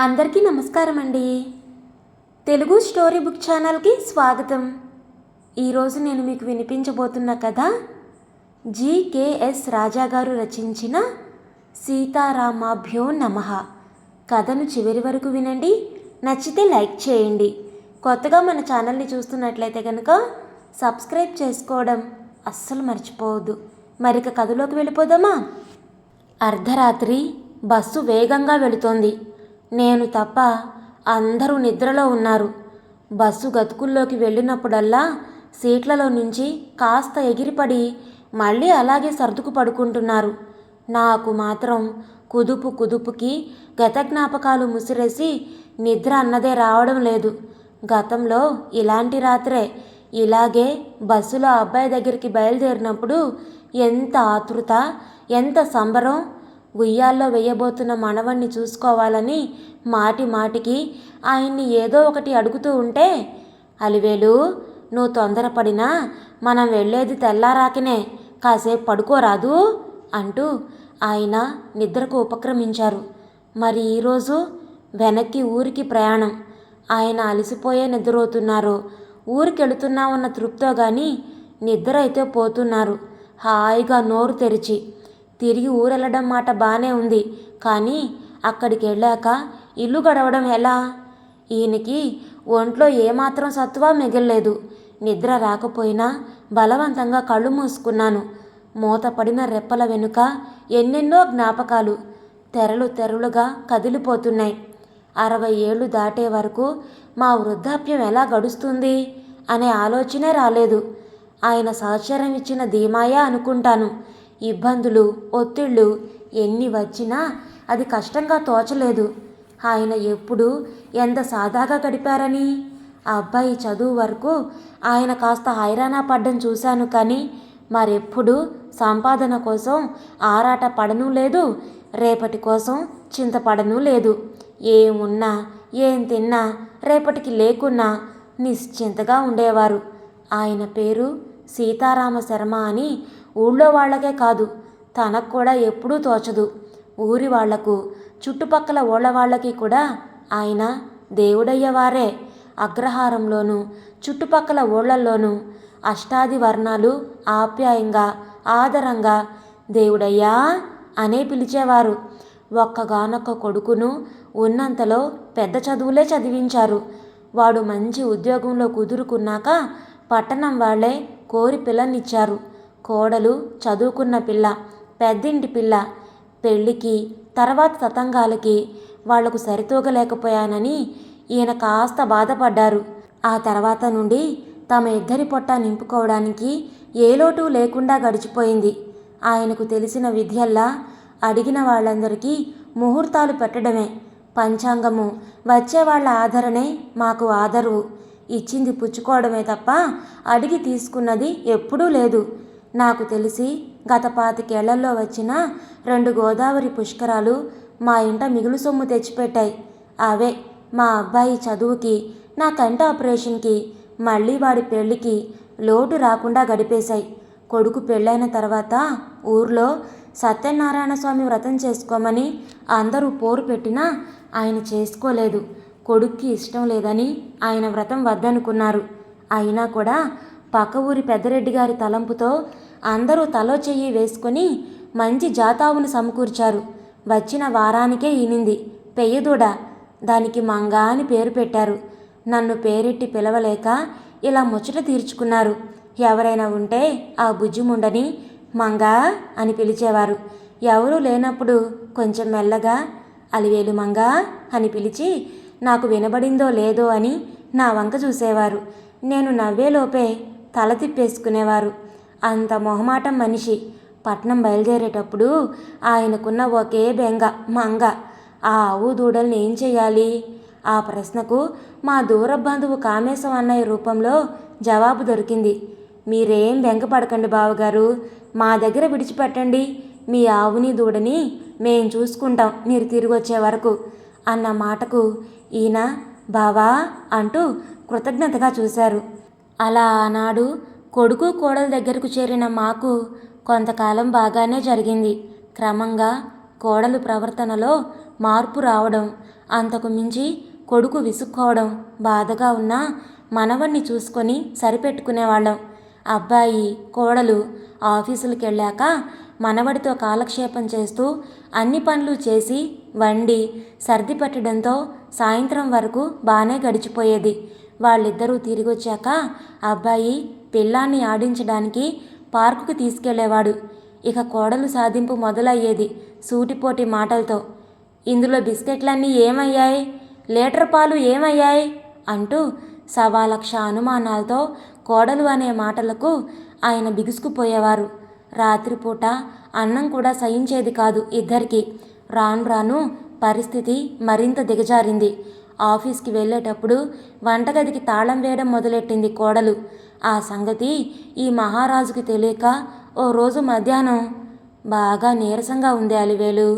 అందరికీ నమస్కారం అండి. తెలుగు స్టోరీ బుక్ ఛానల్కి స్వాగతం. ఈరోజు నేను మీకు వినిపించబోతున్న కథ జీకేఎస్ రాజా గారు రచించిన సీతారామాభ్యో నమ. కథను చివరి వరకు వినండి. నచ్చితే లైక్ చేయండి. కొత్తగా మన ఛానల్ని చూస్తున్నట్లయితే కనుక సబ్స్క్రైబ్ చేసుకోవడం అస్సలు మర్చిపోవద్దు. మరిక కథలోకి వెళ్ళిపోదామా? అర్ధరాత్రి బస్సు వేగంగా వెళుతోంది. నేను తప్ప అందరూ నిద్రలో ఉన్నారు. బస్సు గతుకుల్లోకి వెళ్ళినప్పుడల్లా సీట్లలో నుంచి కాస్త ఎగిరిపడి మళ్ళీ అలాగే సర్దుకు పడుకుంటున్నారు. నాకు మాత్రం కుదుపు కుదుపుకి గత జ్ఞాపకాలు ముసిరేసి నిద్ర అన్నదే రావడం లేదు. గతంలో ఇలాంటి రాత్రే ఇలాగే బస్సులో అబ్బాయి దగ్గరికి బయలుదేరినప్పుడు ఎంత ఆతృత ఎంత సంబరం ఉయ్యాల్లో వేయబోతున్న మనవణ్ణి చూసుకోవాలని మాటి మాటికి ఆయన్ని ఏదో ఒకటి అడుగుతూ ఉంటే అలివేలు నువ్వు తొందరపడినా మనం వెళ్ళేది తెల్లారాకనే కాసేపు పడుకోరాదు అంటూ ఆయన నిద్రకు ఉపక్రమించారు. మరి ఈరోజు వెనక్కి ఊరికి ప్రయాణం. ఆయన అలసిపోయే నిద్రపోతున్నారు. ఊరికెళుతున్నామన్న తృప్తో కానీ నిద్ర అయితే పోతున్నారు. హాయిగా నోరు తెరిచి తిరిగి ఊరెళ్ళడం మాట బాగానే ఉంది. కానీ అక్కడికి వెళ్ళాక ఇల్లు గడవడం ఎలా? ఈయనకి ఒంట్లో ఏమాత్రం సత్తువా మిగల్లేదు. నిద్ర రాకపోయినా బలవంతంగా కళ్ళు మూసుకున్నాను. మూతపడిన రెప్పల వెనుక ఎన్నెన్నో జ్ఞాపకాలు తెరలు తెరలుగా కదిలిపోతున్నాయి. అరవై ఏళ్ళు దాటే వరకు మా వృద్ధాప్యం ఎలా గడుస్తుంది అనే ఆలోచనే రాలేదు. ఆయన సహచరం ఇచ్చిన ధీమాయా అనుకుంటాను. ఇబ్బందులు ఒత్తిళ్ళు ఎన్ని వచ్చినా అది కష్టంగా తోచలేదు. ఆయన ఎప్పుడు ఎంత సాదాగా గడిపారని? ఆ అబ్బాయి చదువు వరకు ఆయన కాస్త హైరానా పడ్డం చూశాను కానీ మరెప్పుడు సంపాదన కోసం ఆరాట పడను లేదు రేపటి కోసం చింతపడను లేదు. ఏమున్నా ఏం తిన్నా రేపటికి లేకున్నా నిశ్చింతగా ఉండేవారు. ఆయన పేరు సీతారామ శర్మ అని ఊళ్ళో వాళ్ళకే కాదు తనకు కూడా ఎప్పుడూ తోచదు. ఊరి వాళ్ళకు చుట్టుపక్కల ఊళ్ళ వాళ్ళకి కూడా ఆయన దేవుడయ్యవారే. అగ్రహారంలోనూ చుట్టుపక్కల ఊళ్ళల్లోనూ అష్టాది వర్ణాలు ఆప్యాయంగా ఆదరంగా దేవుడయ్యా అనే పిలిచేవారు. ఒక్కగానొక్క కొడుకును ఉన్నంతలో పెద్ద చదువులే చదివించారు. వాడు మంచి ఉద్యోగంలో కుదురుకున్నాక పట్టణం వాళ్ళే కోరి పిల్లనిచ్చారు. కోడలు చదువుకున్న పిల్ల పెద్దింటి పిల్ల పెళ్ళికి తర్వాత తతంగాలకి వాళ్ళకు సరితూగలేకపోయానని ఈయన కాస్త బాధపడ్డారు. ఆ తర్వాత నుండి తమ ఇద్దరి పొట్ట నింపుకోవడానికి ఏ లోటు లేకుండా గడిచిపోయింది. ఆయనకు తెలిసిన విద్యల్లా అడిగిన వాళ్ళందరికీ ముహూర్తాలు పెట్టడమే. పంచాంగము వచ్చే వాళ్ళ ఆదరణే మాకు ఆదరువు. ఇచ్చింది పుచ్చుకోవడమే తప్ప అడిగి తీసుకున్నది ఎప్పుడూ లేదు. నాకు తెలిసి గత పాతికేళ్ళలో వచ్చిన రెండు గోదావరి పుష్కరాలు మా ఇంట మిగులు సొమ్ము తెచ్చిపెట్టాయి. అవే మా అబ్బాయి చదువుకి నా కంటి ఆపరేషన్కి మళ్ళీ వాడి పెళ్ళికి లోటు రాకుండా గడిపేశాయి. కొడుకు పెళ్ళైన తర్వాత ఊర్లో సత్యనారాయణ స్వామి వ్రతం చేసుకోమని అందరూ పోరు పెట్టినా ఆయన చేసుకోలేదు. కొడుక్కి ఇష్టం లేదని ఆయన వ్రతం వద్దనుకున్నారు. అయినా కూడా పక్క ఊరి పెద్దరెడ్డి గారి తలంపుతో అందరూ తలో చెయ్యి వేసుకొని మంచి జాతావును సమకూర్చారు. వచ్చిన వారానికే ఈనింది. పెయ్యదూడ. దానికి మంగ అని పేరు పెట్టారు. నన్ను పేరెట్టి పిలవలేక ఇలా ముచ్చట తీర్చుకున్నారు. ఎవరైనా ఉంటే ఆ బుజ్జిముండని మంగా అని పిలిచేవారు. ఎవరూ లేనప్పుడు కొంచెం మెల్లగా అలివేలు మంగా అని పిలిచి నాకు వినబడిందో లేదో అని నా వంక చూసేవారు. నేను నవ్వేలోపే తల తిప్పేసుకునేవారు. అంత మొహమాటం మనిషి. పట్నం బయలుదేరేటప్పుడు ఆయనకున్న ఒకే బెంగ మంగ. ఆ ఆవు దూడల్ని ఏం చేయాలి ఆ ప్రశ్నకు మా దూర బంధువు కామేశం అన్నయ్య రూపంలో జవాబు దొరికింది. మీరేం బెంగపడకండి బావగారు. మా దగ్గర విడిచిపెట్టండి. మీ ఆవుని దూడని మేం చూసుకుంటాం. మీరు తిరిగి వచ్చే వరకు అన్న మాటకు ఈయన బావా అంటూ కృతజ్ఞతగా చూశారు. అలా ఆనాడు కొడుకు కోడల దగ్గరకు చేరిన మాకు కొంతకాలం బాగానే జరిగింది. క్రమంగా కోడలు ప్రవర్తనలో మార్పు రావడం అంతకు మించి కొడుకు విసుక్కోవడం బాధగా ఉన్నా మనవణ్ణి చూసుకొని సరిపెట్టుకునేవాళ్ళం. అబ్బాయి కోడలు ఆఫీసులకు వెళ్ళాక మనవడితో కాలక్షేపం చేస్తూ అన్ని పనులు చేసి వండి సర్ది పెట్టడంతో సాయంత్రం వరకు బాగానే గడిచిపోయేది. వాళ్ళిద్దరూ తిరిగొచ్చాక అబ్బాయి పిల్లాన్ని ఆడించడానికి పార్కుకు తీసుకెళ్ళేవాడు. ఇక కోడలు సాధింపు మొదలయ్యేది సూటిపోటి మాటలతో. ఇందులో బిస్కెట్లన్నీ ఏమయ్యాయి? లీటర్ పాలు ఏమయ్యాయి? అంటూ సవా లక్ష అనుమానాలతో కోడలు అనే మాటలకు ఆయన బిగుసుకుపోయేవారు. రాత్రిపూట అన్నం కూడా సహించేది కాదు ఇద్దరికి. రాను రాను పరిస్థితి మరింత దిగజారింది. ఆఫీస్కి వెళ్ళేటప్పుడు వంటగదికి తాళం వేయడం మొదలెట్టింది కోడలు. ఆ సంగతి ఈ మహారాజుకి తెలియక ఓ రోజు మధ్యాహ్నం బాగా నీరసంగా ఉంది అలివేలు.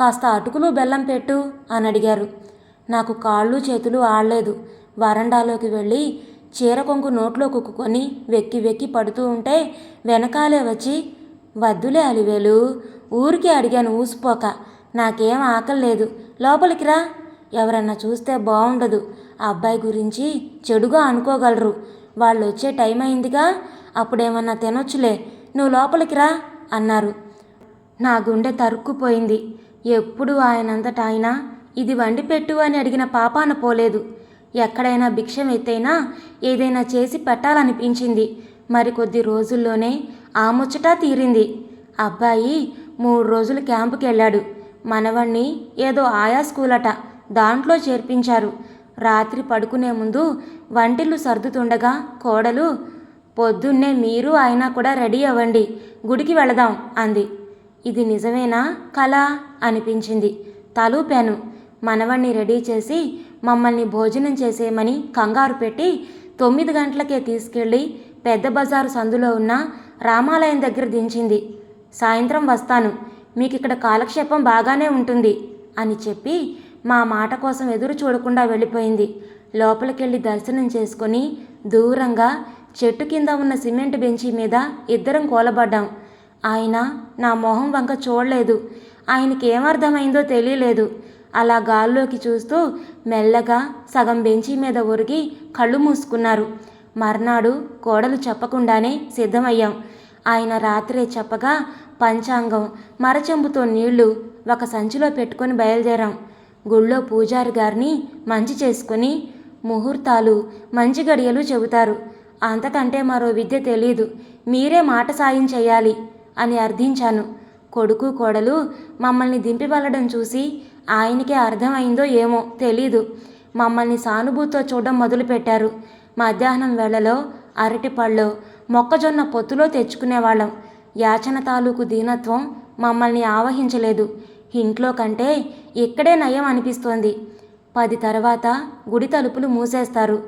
కాస్త అటుకులు బెల్లం పెట్టు అని అడిగారు. నాకు కాళ్ళు చేతులు ఆడలేదు. వరండాలోకి వెళ్ళి చీర కొంగు నోట్లో కుక్కుకొని వెక్కి వెక్కి పడుతూ ఉంటే వెనకాలే వచ్చి వద్దులే అలివేలు ఊరికే అడిగాను ఊసిపోక. నాకేం ఆకలి లేదు లోపలికి రా. ఎవరన్నా చూస్తే బాగుండదు ఆ అబ్బాయి గురించి చెడుగా అనుకోగలరు. వాళ్ళు వచ్చే టైం అయిందిగా అప్పుడేమన్నా తినొచ్చులే నువ్వు లోపలికి రా అన్నారు. నా గుండె తరుక్కుపోయింది. ఎప్పుడు ఆయనంతట ఆయన ఇది వండి పెట్టు అని అడిగిన పాపాన పోలేదు. ఎక్కడైనా భిక్షం ఎత్తైనా ఏదైనా చేసి పెట్టాలనిపించింది. మరి కొద్ది రోజుల్లోనే ఆ ముచ్చట తీరింది. అబ్బాయి మూడు రోజులు క్యాంపుకి వెళ్ళాడు మనవణ్ణి ఏదో ఆయా స్కూలట. దాంట్లో చేర్పించారు. రాత్రి పడుకునే ముందు వంటిల్లు సర్దుతుండగా కోడలు పొద్దున్నే మీరు అయినా కూడా రెడీ అవ్వండి గుడికి వెళదాం అంది. ఇది నిజమేనా కళ? అనిపించింది. తలూపాను. మనవణ్ణి రెడీ చేసి మమ్మల్ని భోజనం చేసేయమని కంగారు పెట్టి తొమ్మిది గంటలకే తీసుకెళ్ళి పెద్ద బజారు సందులో ఉన్న రామాలయం దగ్గర దించింది. సాయంత్రం వస్తాను. మీకు ఇక్కడ కాలక్షేపం బాగానే ఉంటుంది అని చెప్పి మా మాట కోసం ఎదురు చూడకుండా వెళ్ళిపోయింది. లోపలికెళ్ళి దర్శనం చేసుకొని దూరంగా చెట్టు కింద ఉన్న సిమెంట్ బెంచీ మీద ఇద్దరం కూలబడ్డాం. ఆయన నా మొహం వంక చూడలేదు. ఆయనకి ఏమర్థమైందో తెలియలేదు. అలా గాల్లోకి చూస్తూ మెల్లగా సగం బెంచీ మీద ఒరిగి కళ్ళు మూసుకున్నారు. మర్నాడు కోడలు చెప్పకుండానే సిద్ధమయ్యాం. ఆయన రాత్రే చెప్పగా పంచాంగం మరచెంబుతో నీళ్ళు ఒక సంచిలో పెట్టుకొని బయలుదేరాం. గుళ్ళో పూజారి గారిని మంచి చేసుకొని ముహూర్తాలు మంచి గడియలు చెబుతారు. అంతకంటే మరో విద్య తెలీదు. మీరే మాట సాయం చేయాలి అని అర్థించాను. కొడుకు కోడలు మమ్మల్ని దింపి వెళ్ళడం చూసి ఆయనకే అర్థమైందో ఏమో తెలీదు. మమ్మల్ని సానుభూతితో చూడడం మొదలుపెట్టారు. మధ్యాహ్నం వేళలో అరటిపళ్ళు మొక్కజొన్న పొత్తులో తెచ్చుకునేవాళ్ళం. యాచన తాలూకు దీనత్వం మమ్మల్ని ఆవహించలేదు. ఇంట్లో కంటే ఇక్కడే నయం అనిపిస్తోంది. పది తర్వాత గుడి తలుపులు మూసేస్తారు.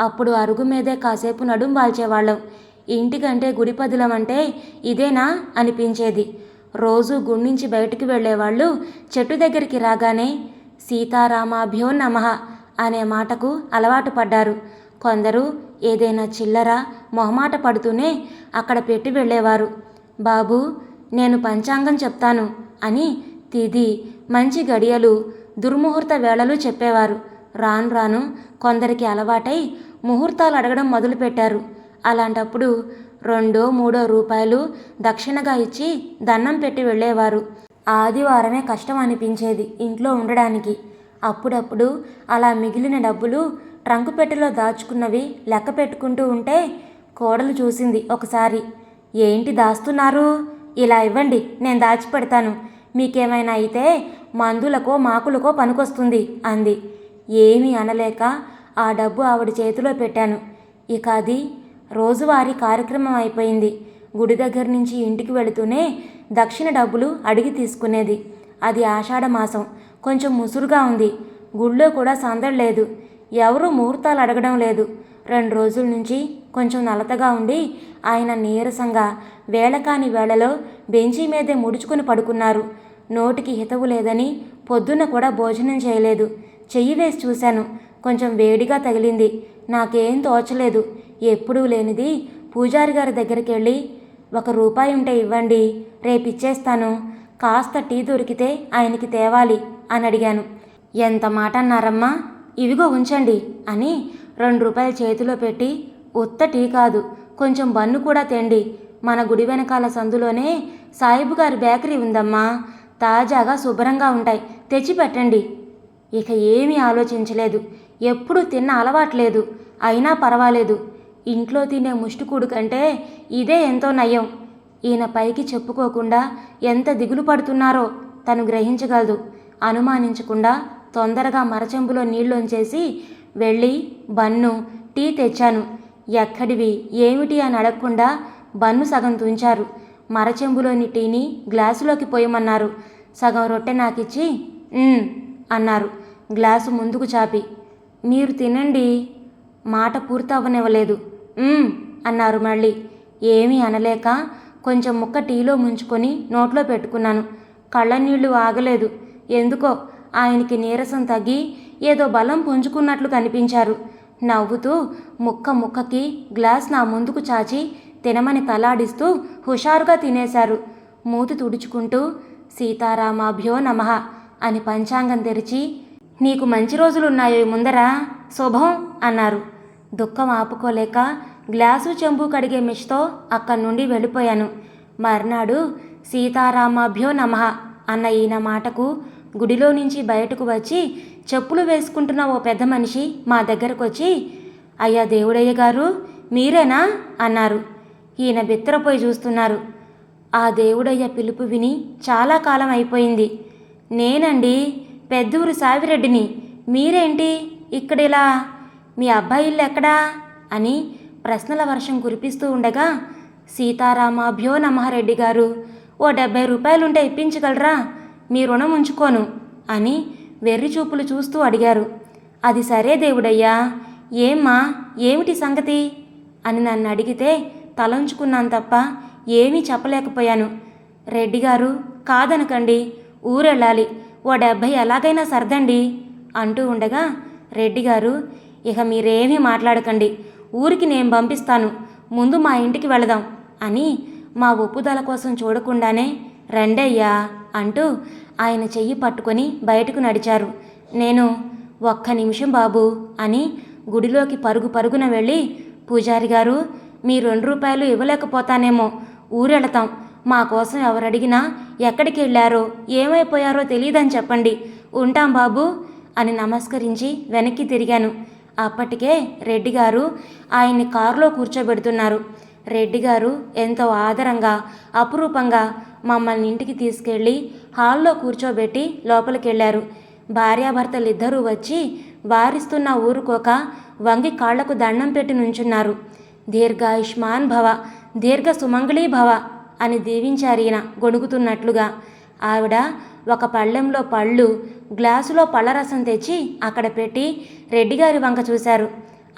అప్పుడు అరుగు మీదే కాసేపు నడుం బాల్చేవాళ్ళం ఇంటికంటే గుడి పదిలం అంటే ఇదేనా అనిపించేది. రోజు గుడి నుంచి బయటికి వెళ్ళేవాళ్ళు చెట్టు దగ్గరికి రాగానే సీతారామాభ్యో నమః అనే మాటకు అలవాటు పడ్డారు. కొందరు ఏదైనా చిల్లర మొహమాట పడుతూనే అక్కడ పెట్టి వెళ్ళేవారు. బాబు నేను పంచాంగం చెప్తాను అని తిది. మంచి గడియలు దుర్ముహూర్త వేళలు చెప్పేవారు. రాను రాను కొందరికి అలవాటై ముహూర్తాలు అడగడం మొదలుపెట్టారు. అలాంటప్పుడు రెండో మూడో రూపాయలు దక్షిణగా ఇచ్చి దండం పెట్టి వెళ్ళేవారు. ఆదివారమే కష్టం అనిపించేది ఇంట్లో ఉండడానికి. అప్పుడప్పుడు అలా మిగిలిన డబ్బులు ట్రంకు పెట్టెలో దాచుకున్నవి లెక్క పెట్టుకుంటూ ఉంటే కోడలు చూసింది ఒకసారి. ఏంటి దాస్తున్నారు? ఇలా ఇవ్వండి నేను దాచిపెడతాను. మీకేమైనా అయితే మందులకో మాకులకో పనికొస్తుంది అంది. ఏమీ అనలేక ఆ డబ్బు ఆవిడ చేతిలో పెట్టాను. ఇక అది రోజువారీ కార్యక్రమం అయిపోయింది. గుడి దగ్గర నుంచి ఇంటికి వెళుతూనే దక్షిణ డబ్బులు అడిగి తీసుకునేది. అది ఆషాఢ మాసం. కొంచెం ముసురుగా ఉంది. గుళ్ళో కూడా సందడి లేదు. ఎవరూ ముహూర్తాలు అడగడం లేదు. రెండు రోజుల నుంచి కొంచెం నలతగా ఉండి ఆయన నీరసంగా వేళకాని వేళలో బెంచి మీదే ముడుచుకుని పడుకున్నారు. నోటికి హితవు లేదని పొద్దున్న కూడా భోజనం చేయలేదు. చెయ్యి వేసి చూశాను. కొంచెం వేడిగా తగిలింది. నాకేం తోచలేదు. ఎప్పుడూ లేనిది పూజారి గారి దగ్గరికి వెళ్ళి ఒక రూపాయి ఉంటే ఇవ్వండి. రేపు ఇచ్చేస్తాను. కాస్త టీ దొరికితే ఆయనకి తేవాలి అని అడిగాను. ఎంత మాట అన్నారమ్మా? ఇవిగో ఉంచండి అని రెండు రూపాయలు చేతిలో పెట్టి ఉత్త టీ కాదు. కొంచెం బన్ను కూడా తెండి. మన గుడి వెనకాల సందులోనే సాయిబు గారి బేకరీ ఉందమ్మా. తాజాగా శుభ్రంగా ఉంటాయి. తెచ్చిపెట్టండి. ఇక ఏమీ ఆలోచించలేదు. ఎప్పుడు తిన్న అలవాట్లేదు. అయినా పర్వాలేదు. ఇంట్లో తినే ముష్టికూడు కంటే ఇదే ఎంతో నయం. ఈయన పైకి చెప్పుకోకుండా ఎంత దిగులు పడుతున్నారో తను గ్రహించగలదు. అనుమానించకుండా తొందరగా మరచెంబులో నీళ్ళొంచేసి వెళ్ళి బన్ను టీ తెచ్చాను. ఎక్కడివి? ఏమిటి? అని అడగకుండా బన్ను సగం తుంచారు. మరచెంబులోని టీని గ్లాసులోకి పోయమన్నారు. సగం రొట్టె నాకిచ్చి అన్నారు. గ్లాసు ముందుకు చాపి మీరు తినండి మాట పూర్తవ్వనివ్వలేదు. అన్నారు మళ్ళీ. ఏమీ అనలేక కొంచెం ముక్క టీలో ముంచుకొని నోట్లో పెట్టుకున్నాను. కళ్ళ నీళ్ళు ఆగలేదు. ఎందుకో ఆయనకి నీరసం తగ్గి ఏదో బలం పుంజుకున్నట్లు కనిపించారు. నవ్వుతూ ముక్క ముక్కకి గ్లాస్ నా ముందుకు చాచి తినమని తలాడిస్తూ హుషారుగా తినేశారు. మూతి తుడుచుకుంటూ సీతారామాభ్యో నమః అని పంచాంగం తెరిచి నీకు మంచి రోజులున్నాయో ముందర శుభం అన్నారు. దుఃఖం ఆపుకోలేక గ్లాసు చెంబు కడిగే మిష్తో అక్కడి నుండి వెళ్ళిపోయాను. మర్నాడు సీతారామాభ్యో నమః అన్న ఈయన మాటకు గుడిలో నుంచి బయటకు వచ్చి చెప్పులు వేసుకుంటున్న ఓ పెద్ద మనిషి మా దగ్గరకు వచ్చి అయ్యా దేవుడయ్య గారు మీరేనా? అన్నారు. ఈయన బిత్తరపోయి చూస్తున్నారు. ఆ దేవుడయ్య పిలుపు విని చాలా కాలం అయిపోయింది. నేనండి పెద్దూరు సావిరెడ్డిని. మీరేంటి ఇక్కడ ఇలా మీ అబ్బాయి ఇల్లు ఎక్కడా? అని ప్రశ్నల వర్షం కురిపిస్తూ ఉండగా సీతారామాభ్యో నమహారెడ్డి గారు ఓ డెబ్బై రూపాయలుంటే ఇప్పించగలరా? మీ రుణం ఉంచుకోను అని వెర్రి చూపులు చూస్తూ అడిగారు. అది సరే దేవుడయ్యా. ఏమ్మా? ఏమిటి సంగతి? అని నన్ను అడిగితే తలంచుకున్నాను తప్ప ఏమీ చెప్పలేకపోయాను. రెడ్డి గారు కాదనకండి ఊరెళ్ళాలి. ఓ డెబ్భై ఎలాగైనా సర్దండి అంటూ ఉండగా రెడ్డి గారు ఇక మీరేమీ మాట్లాడకండి. ఊరికి నేను పంపిస్తాను. ముందు మా ఇంటికి వెళదాం అని మా ఒప్పుదల కోసం చూడకుండానే రండయ్యా అంటూ ఆయన చెయ్యి పట్టుకొని బయటకు నడిచారు. నేను ఒక్క నిమిషం బాబు అని గుడిలోకి పరుగు పరుగున వెళ్ళి పూజారి గారు మీ రెండు రూపాయలు ఇవ్వలేకపోతానేమో. ఊరెళతాం. మా కోసం ఎవరడిగినా ఎక్కడికి వెళ్ళారో ఏమైపోయారో తెలియదని చెప్పండి. ఉంటాం బాబు అని నమస్కరించి వెనక్కి తిరిగాను. అప్పటికే రెడ్డి గారు ఆయన్ని కారులో కూర్చోబెడుతున్నారు. రెడ్డి గారు ఎంతో ఆదరంగా అపురూపంగా మమ్మల్ని ఇంటికి తీసుకెళ్ళి హాల్లో కూర్చోబెట్టి లోపలికి వెళ్ళారు భార్యాభర్తలిద్దరూ వచ్చి వారిస్తున్న ఊరుకోక వంగి కాళ్ళకు దండం పెట్టి నుంచున్నారు. దీర్ఘాయుష్మాన్ భవ దీర్ఘ సుమంగళీ భవ అని దీవించారు ఈయన గొణుగుతున్నట్లుగా. ఆవిడ ఒక పళ్ళెంలో పళ్ళు గ్లాసులో పళ్ళరసం తెచ్చి అక్కడ పెట్టి రెడ్డిగారి వంక చూశారు.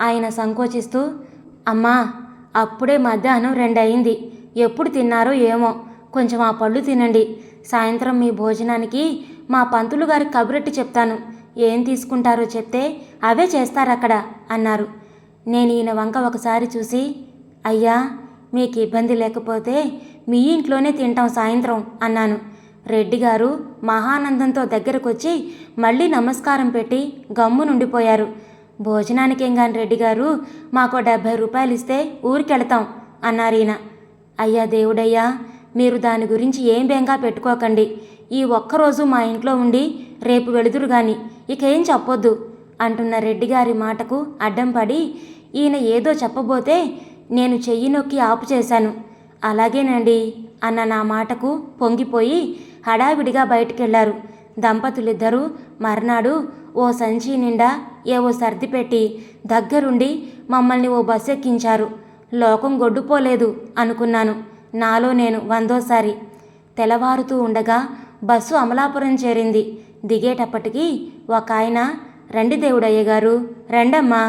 ఆయన సంకోచిస్తూ అమ్మా అప్పుడే మధ్యాహ్నం రెండయింది. ఎప్పుడు తిన్నారో ఏమో. కొంచెం ఆ పళ్ళు తినండి. సాయంత్రం మీ భోజనానికి మా పంతులు గారికి కబురెట్టి చెప్తాను. ఏం తీసుకుంటారో చెప్తే అవే చేస్తారక్కడ అన్నారు. నేను ఈయన వంక ఒకసారి చూసి అయ్యా మీకు ఇబ్బంది లేకపోతే మీ ఇంట్లోనే తింటాం సాయంత్రం అన్నాను. రెడ్డి గారు మహానందంతో దగ్గరకొచ్చి మళ్ళీ నమస్కారం పెట్టి గమ్ము నుండిపోయారు. భోజనానికేం కాని రెడ్డి గారు మాకు డెబ్భై రూపాయలు ఇస్తే ఊరికెళతాం అన్నారు ఈయన. అయ్యా దేవుడయ్యా మీరు దాని గురించి ఏం బెంగా పెట్టుకోకండి. ఈ ఒక్కరోజు మా ఇంట్లో ఉండి రేపు వెళుదురు గాని ఏం చెప్పొద్దు. అంటున్న రెడ్డిగారి మాటకు అడ్డం పడి ఈయన ఏదో చెప్పబోతే నేను చెయ్యి నొక్కి ఆపు చేశాను. అలాగేనండి అన్న నా మాటకు పొంగిపోయి హడావిడిగా బయటికెళ్ళారు. దంపతులిద్దరూ మర్నాడు ఓ సంచి నిండా ఏవో సర్ది పెట్టి దగ్గరుండి మమ్మల్ని ఓ బస్సు ఎక్కించారు లోకం గొడ్డుపోలేదు అనుకున్నాను. నాలో నేను వందోసారి తెల్లవారుతూ ఉండగా బస్సు అమలాపురం చేరింది. దిగేటప్పటికీ ఒక ఆయన రండి దేవుడయ్య గారు రండమ్మా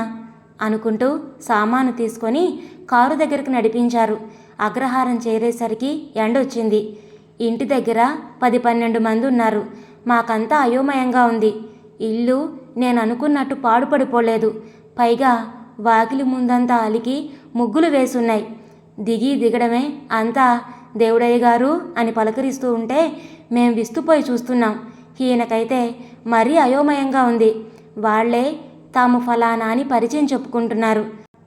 అనుకుంటూ సామాను తీసుకొని కారు దగ్గరికి నడిపించారు. అగ్రహారం చేరేసరికి ఎండొచ్చింది. ఇంటి దగ్గర పది పన్నెండు మంది ఉన్నారు. మాకంతా అయోమయంగా ఉంది. ఇల్లు నేను అనుకున్నట్టు పాడుపడిపోలేదు. పైగా వాకిలి ముందంతా అలికి ముగ్గులు వేసున్నాయి. దిగి దిగడమే అంతా దేవుడయ్య గారు అని పలకరిస్తూ ఉంటే మేం విస్తుపోయి చూస్తున్నాం. ఈయనకైతే మరీ అయోమయంగా ఉంది. వాళ్ళే తాము ఫలానా అని పరిచయం చెప్పుకుంటున్నారు.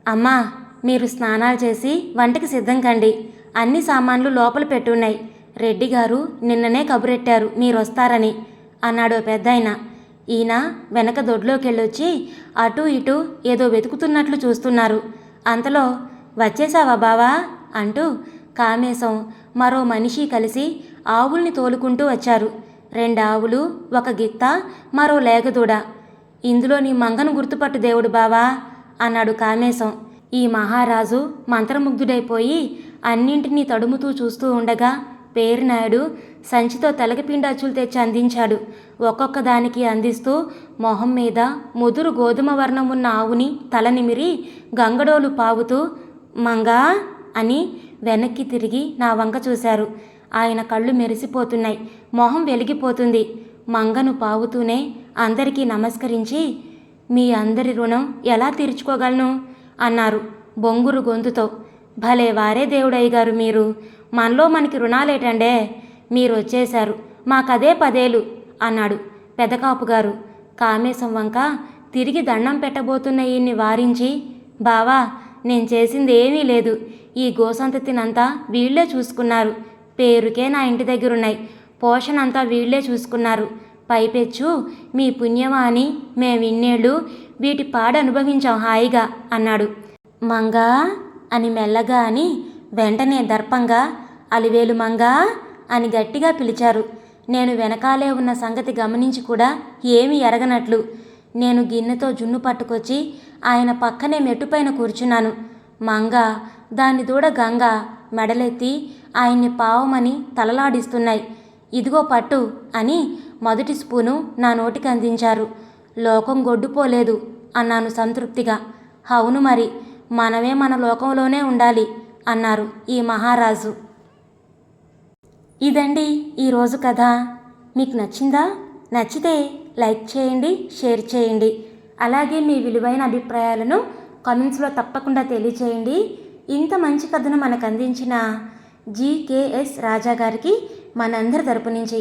అమ్మా మీరు స్నానాలు చేసి వంటకి సిద్ధం కండి అన్ని సామాన్లు లోపల పెట్టున్నాయి. రెడ్డి గారు నిన్ననే కబురెట్టారు మీరు వస్తారని అన్నాడు పెద్దాయన. ఈయన వెనక దొడ్లోకెళ్ళొచ్చి అటు ఇటు ఏదో వెతుకుతున్నట్లు చూస్తున్నారు. అంతలో వచ్చేసావా బావా? అంటూ కామేశం మరో మనిషి కలిసి ఆవుల్ని తోలుకుంటూ వచ్చారు. రెండు ఆవులు ఒక గిత్త మరో లేగదూడ. ఇందులో నీ మంగను గుర్తుపట్టు దేవుడు బావా అన్నాడు కామేశం. ఈ మహారాజు మంత్రముగ్ధుడైపోయి అన్నింటినీ తడుముతూ చూస్తూ ఉండగా పేరునాయుడు సంచితో తెలగపిండాచులు తెచ్చి అందించాడు. ఒక్కొక్క దానికి అందిస్తూ మొహం మీద ముదురు గోధుమ వర్ణం ఉన్న ఆవుని తల నిమిరి గంగడోలు పావుతూ మంగా అని వెనక్కి తిరిగి నా వంక చూశారు. ఆయన కళ్ళు మెరిసిపోతున్నాయి. మొహం వెలిగిపోతుంది. మంగను పావుతూనే అందరికీ నమస్కరించి మీ అందరి రుణం ఎలా తీర్చుకోగలను? అన్నారు బొంగురు గొంతుతో. భలే వారే దేవుడయ్య గారు మీరు. మనలో మనకి రుణాలేటండే? మీరు వచ్చేశారు మాకదే పదేలు అన్నాడు పెదకాపు గారు. కామేశం వంక తిరిగి దండం పెట్టబోతున్న ఈయన్ని వారించి బావా నేను చేసింది ఏమీ లేదు. ఈ గోసంతతినంతా వీళ్ళే చూసుకున్నారు. పేరుకే నా ఇంటి దగ్గరున్నాయి. పోషణ అంతా వీళ్ళే చూసుకున్నారు. పైపెచ్చు. మీ పుణ్యవాణి మేమిన్నేళ్ళు వీటి పాడ అనుభవించాం హాయిగా అన్నాడు. మంగా? అని మెల్లగా అని వెంటనే దర్పంగా అలివేలు మంగా? అని గట్టిగా పిలిచారు. నేను వెనకాలే ఉన్న సంగతి గమనించి కూడా ఏమీ ఎరగనట్లు. నేను గిన్నెతో జున్ను పట్టుకొచ్చి ఆయన పక్కనే మెట్టుపైన కూర్చున్నాను. మంగ? దాని దూడ గంగ మెడలెత్తి ఆయన్ని పావమని తలలాడిస్తున్నాయి. ఇదిగో పట్టు అని మొదటి స్పూను నా నోటికి అందించారు. లోకం గొడ్డుపోలేదు అన్నాను సంతృప్తిగా. అవును మరి మనమే మన లోకంలోనే ఉండాలి అన్నారు ఈ మహారాజు. ఇదండి ఈరోజు కథ. మీకు నచ్చిందా? నచ్చితే లైక్ చేయండి షేర్ చేయండి. అలాగే మీ విలువైన అభిప్రాయాలను కామెంట్స్లో తప్పకుండా తెలియచేయండి. ఇంత మంచి కథను మనకు అందించిన జీకేఎస్ రాజా గారికి మనందరి తరపు నుంచి